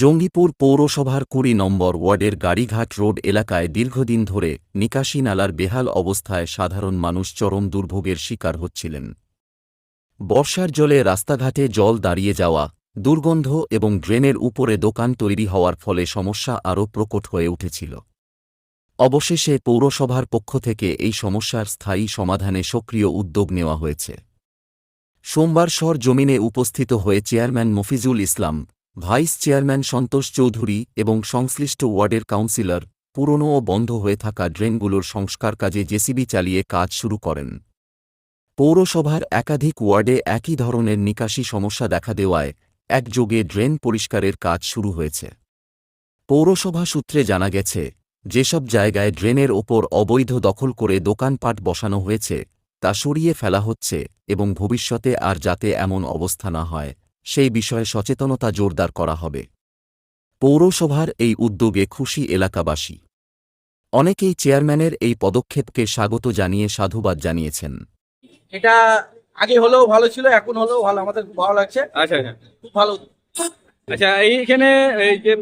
জঙ্গিপুর পৌরসভার কুড়ি নম্বর ওয়ার্ডের গাড়িঘাট রোড এলাকায় দীর্ঘদিন ধরে নিকাশি নালার বেহাল অবস্থায় সাধারণ মানুষ চরম দুর্ভোগের শিকার হচ্ছিলেন। বর্ষার জলে রাস্তাঘাটে জল দাঁড়িয়ে যাওয়া, দুর্গন্ধ এবং ড্রেনের উপরে দোকান তৈরি হওয়ার ফলে সমস্যা আরও প্রকট হয়ে উঠেছিল। অবশেষে পৌরসভার পক্ষ থেকে এই সমস্যার স্থায়ী সমাধানে সক্রিয় উদ্যোগ নেওয়া হয়েছে। সোমবার সর জমিনে উপস্থিত হয়ে chairman Mofizul Islam vice chairman Santosh Chowdhury এবং সংশ্লিষ্ট ওয়ার্ডের কাউন্সিলর, পুরনো ও বন্ধ হয়ে থাকা ড্রেনগুলোর সংস্কার কাজে জেসিবি চালিয়ে কাজ শুরু করেন। পৌরসভার একাধিক ওয়ার্ডে একই ধরনের নিকাশি সমস্যা দেখা দেওয়ায় একযোগে ড্রেন পরিষ্কারের কাজ শুরু হয়েছে। পৌরসভা সূত্রে জানা গেছে, যেসব জায়গায় ড্রেনের ওপর অবৈধ দখল করে দোকানপাট বসানো হয়েছে, তা সরিয়ে ফেলা হচ্ছে এবং ভবিষ্যতে আর যাতে এমন অবস্থা না হয়। সেই বিষয়ে সচেতনতা জোরদার করা হবে। পৌরসভার এই উদ্যোগে খুশি এলাকাবাসী। অনেকেই চেয়ারম্যানের এই পদক্ষেপকে স্বাগত জানিয়ে সাধুবাদ জানিয়েছেন। এটা আগে হলেও ভালো ছিল এখন হলেও ভালো আমাদের খুব ভালো লাগছে। আচ্ছা আচ্ছা। খুব ভালো। আচ্ছা এইখানে এই যে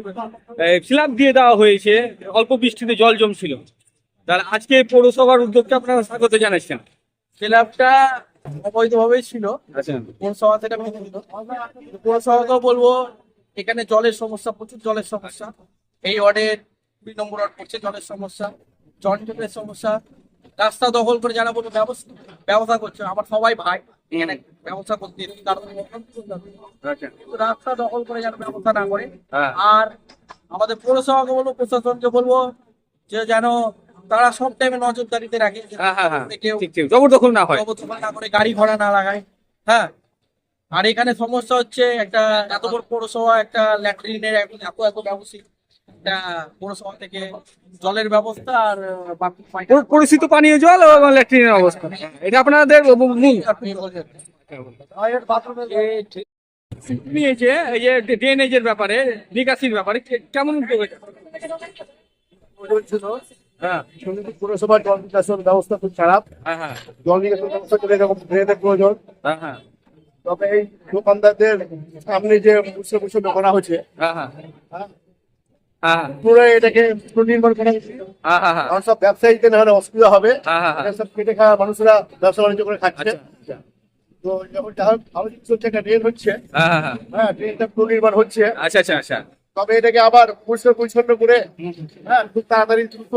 স্ল্যাব দিয়ে দেওয়া হয়েছে অল্প বৃষ্টিতে জল জমছিল। তাহলে আজকে পৌরসভার উদ্যোগটা আপনারা স্বাগত জানাচ্ছেন। ক্লাবটা অবৈধভাবেই ছিল। আচ্ছা। পৌরসভা থেকে মেনে পৌরসভাকেও বলব এখানে জলের সমস্যা প্রচুর জলের সমস্যা। এই ওয়ার্ডের দুই নম্বর ওয়ার্ড পড়ছে জলের সমস্যা জলের সমস্যা। রাস্তা দখল করে যারা বলব ব্যবস্থা ব্যবস্থা করছে। আমার সবাই ভাই এখানে ব্যবস্থা করতে কারণ আচ্ছা। রাস্তা দখল করে যেন ব্যবস্থা না করে। হ্যাঁ। আর আমাদের পৌরসভাকে বলব প্রশাসনকে বলব যে যেন তারা সব টাইমে নজরদারিতে রাখে হ্যাঁ হ্যাঁ হ্যাঁ। কেউ জবরদখল না হয়। জবরদখল না করে গাড়ি ঘোড়া না লাগায়। হ্যাঁ। আর এখানে সমস্যা হচ্ছে একটা এত বড় পৌরসভা একটা ল্যাট্রিনের এত এত ব্যবস্থিত পৌরসভা থেকে জলের ব্যবস্থা আর পানীয় জল এবং ল্যাট্রিনের অবস্থা। এটা আপনাদের মূল। নিয়েছে এই যে ড্রেনেজের ব্যাপারে নিকাশির ব্যাপারে কেমন হ্যাঁ। জল নিকাশন ব্যবস্থা খুব খারাপ। হ্যাঁ হ্যাঁ। জল নিকাশন ব্যবস্থা করে এরকম ড্রেনের প্রয়োজন। তবে এই দোকানদারদের সামনে যে হচ্ছে পুরো এটাকে পুনর্নির্মাণ করা হচ্ছে কারণ সব ব্যবসায়ীদের না হলে অসুবিধা হবে। সব কেটে খাওয়া মানুষরা ব্যবসা বাণিজ্য করে খাচ্ছে। আচ্ছা আচ্ছা। তো যখন ভালো জিনিস হচ্ছে একটা ড্রেন হচ্ছে। হ্যাঁ ড্রেনটা পুনর্নির্মাণ হচ্ছে। আচ্ছা আচ্ছা আচ্ছা। তবে এটাকে আবার পরিষ্কার পরিচ্ছন্ন করে হ্যাঁ খুব তাড়াতাড়ি দ্রুত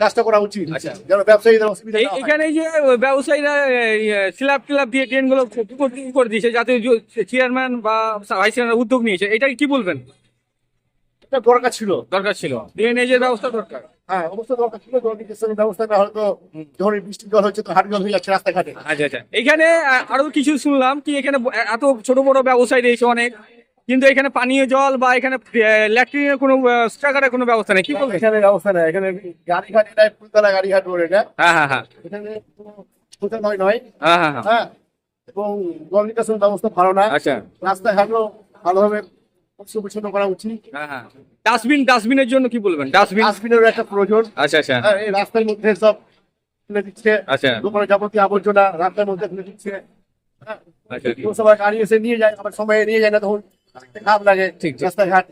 কাজটা করা উচিত। আচ্ছা। যেন ব্যবসায়ীদের অসুবিধা এখানে যে ব্যবসায়ীরা স্ল্যাব টিলাব দিয়ে ট্রেনগুলো করে দিয়েছে যাতে চেয়ারম্যান বা ভাইস চেয়ারম্যান উদ্যোগ নিয়েছে। এটা কি বলবেন? এটা দরকার ছিল। দরকার ছিল। ড্রেনেজের ব্যবস্থা দরকার। হ্যাঁ অবস্থা দরকার ছিল। জল যখন হচ্ছে তো হাট জল হয়ে যাচ্ছে রাস্তাঘাটে। আচ্ছা আচ্ছা। এখানে আরও কিছু শুনলাম কি এখানে এত ছোট বড় ব্যবসায়ী রয়েছে অনেক কিন্তু এখানে পানীয় জল বা এখানে ল্যাট্রিনের কোনো স্ট্রাকারের কোনো ব্যবস্থা নেই কি বলব এখানে ব্যবস্থা নেই এখানে গাড়িঘাট এটা ফুলতলা গাড়িঘাট রোড এটা? হ্যাঁ হ্যাঁ হ্যাঁ। এখানে কোনো শৌচালয় নয়। হ্যাঁ হ্যাঁ হ্যাঁ। হ্যাঁ এবং জল নিকাশন ব্যবস্থা ভালো না। আচ্ছা। রাস্তাঘাটও ভালোভাবে পরিষ্কার করা উচিত। হ্যাঁ হ্যাঁ। ডাস্টবিন ডাস্টবিনের জন্য কি বলবেন? ডাস্টবিন? ডাস্টবিনেরও একটা প্রয়োজন। আচ্ছা আচ্ছা। হ্যাঁ, এই রাস্তার মধ্যে সব ফেলে দিচ্ছে। আচ্ছা। দোকানে যাবতীয় আবর্জনা রাস্তার মধ্যে ফেলে দিচ্ছে। হ্যাঁ আচ্ছা। পৌরসভার গাড়ি এসে নিয়ে যায় আবার সময়ে নিয়ে যায় না তখন। খারাপ লাগে ঠিক। রাস্তাঘাট।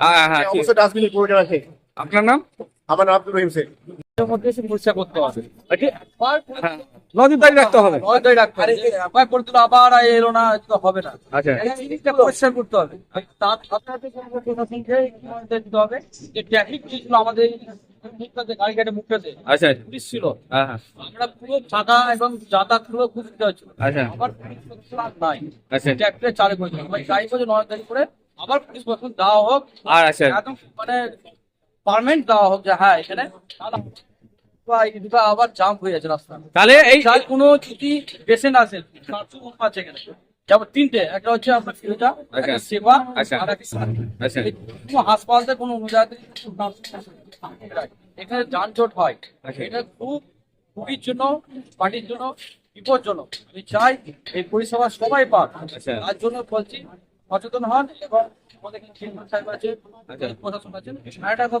হ্যাঁ হ্যাঁ অবশ্যই ডাস্টবিন প্রয়োজন আছে আপনার নাম? আমার নাম আব্দুল রহিম শেখ। মধ্যে এসে পরিষ্কার করতে হবে। হ্যাঁ। নজরদারি রাখতে হবে। নজরদারি রাখতে হবে। একবার করে দিল আবার এলো না তো হবে না। আচ্ছা। জিনিসটা পরিষ্কার করতে হবে। তার সাথে সাথে দিতে হবে যে ট্রাফিক ছিল আমাদের গাড়ি ঘাটে মুখটাতে আচ্ছা। পুলিশ ছিল হ্যাঁ হ্যাঁ। আমরা পুরো ফাঁকা এবং যাতায়াত পুরো খুব সুবিধা হচ্ছিল আচ্ছা। আবার পুলিশ প্রশাসন আর নাই। আচ্ছা। ট্রাফিকটা চালু করেছিল গাড়ি করে আবার পুলিশ প্রশাসন দেওয়া হোক। আর আচ্ছা। একদম মানে পারমানেন্ট দেওয়া হোক যে হ্যাঁ এখানে আবার জাম হয়ে যাচ্ছে রাস্তা তাহলে এই কোনো যদি পেশেন্ট আছে আছে এখানে যেমন তিনটে একটা হচ্ছে আপনার আচ্ছা। সেবা আচ্ছা। আচ্ছা এই কোনো হাসপাতালে কোনো অনুযায়ী এখানে যানজট হয়। এটা খুব রুগীর জন্য পার্টির জন্য বিপজ্জনক আমি চাই এই পরিষেবা সবাই পাক আচ্ছা। তার জন্য বলছি সচেতন হন এবং আমাদের সাহেব আছে। প্রশাসন আছে একটা কথা